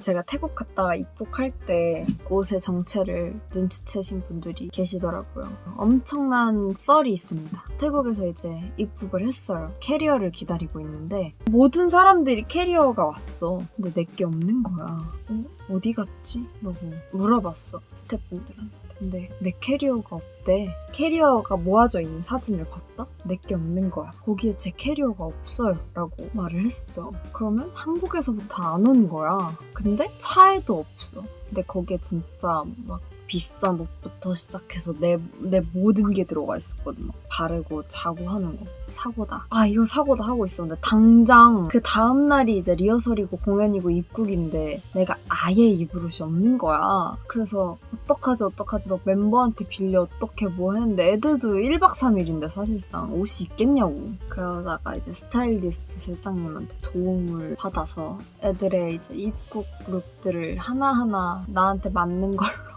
제가 태국 갔다가 입국할 때 옷의 정체를 눈치채신 분들이 계시더라고요. 엄청난 썰이 있습니다. 태국에서 이제 입국을 했어요. 캐리어를 기다리고 있는데 모든 사람들이 캐리어가 왔어. 근데 내게 없는 거야. 어? 어디 갔지? 라고 물어봤어. 스태프분들한테. 근데 내 캐리어가 없대. 캐리어가 모아져 있는 사진을 봤다? 내게 없는 거야. 거기에 제 캐리어가 없어요. 라고 말을 했어. 그러면 한국에서부터 안온 거야. 근데 차에도 없어. 근데 거기에 진짜 막 비싼 옷부터 시작해서 내, 내 모든 게 들어가 있었거든. 막 바르고 자고 하는 거. 사고다. 아, 이거 사고다 하고 있었는데, 당장 그 다음날이 이제 리허설이고 공연이고 입국인데, 내가 아예 입을 옷이 없는 거야. 그래서, 어떡하지, 어떡하지, 막 멤버한테 빌려 어떻게 뭐 했는데, 애들도 1박 3일인데, 사실상 옷이 있겠냐고. 그러다가 이제 스타일리스트 실장님한테 도움을 받아서, 애들의 이제 입국 룩들을 하나하나 나한테 맞는 걸로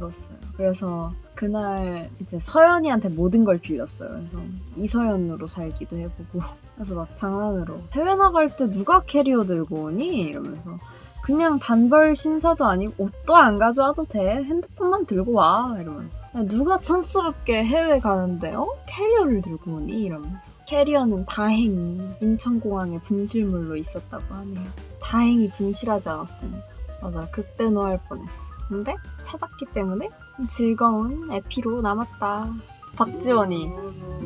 입었어요. 그래서 그날 이제 서연이한테 모든 걸 빌렸어요. 그래서 이서연으로 살기도 해보고 그래서 막 장난으로 해외 나갈 때 누가 캐리어 들고 오니? 이러면서 그냥 단벌 신사도 아니고 옷도 안 가져와도 돼. 핸드폰만 들고 와. 이러면서 야, 누가 촌스럽게 해외 가는데 어? 캐리어를 들고 오니? 이러면서 캐리어는 다행히 인천공항에 분실물로 있었다고 하네요. 다행히 분실하지 않았습니다. 맞아 극대노할 뻔했어. 근데 찾았기 때문에 즐거운 에피로 남았다. 박지원이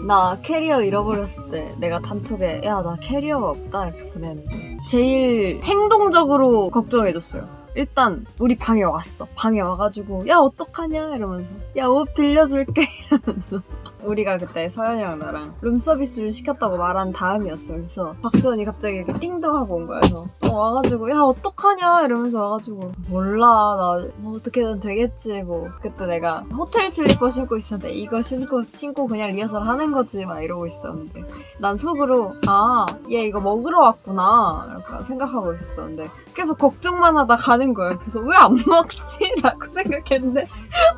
나 캐리어 잃어버렸을 때 내가 단톡에 야 나 캐리어가 없다 이렇게 보냈는데 제일 행동적으로 걱정해줬어요. 일단 우리 방에 왔어. 방에 와가지고 야 어떡하냐 이러면서 야 옷 빌려줄게 이러면서 우리가 그때 서연이랑 나랑 룸서비스를 시켰다고 말한 다음이었어. 그래서 박지원이 갑자기 이렇게 띵동 하고 온 거야. 그래서 어, 와가지고 야 어떡하냐 이러면서 와가지고 몰라 나 뭐 어떻게든 되겠지 뭐 그때 내가 호텔 슬리퍼 신고 있었는데 이거 신고 신고 그냥 리허설 하는 거지 막 이러고 있었는데 난 속으로 아 얘 이거 먹으러 왔구나 이렇게 생각하고 있었는데 계속 걱정만 하다 가는 거예요. 그래서 왜 안 먹지? 라고 생각했는데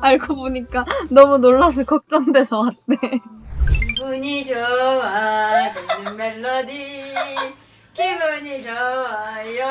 알고 보니까 너무 놀라서 걱정돼서 왔대. 기분이 좋아지는 멜로디. 기분이 좋아요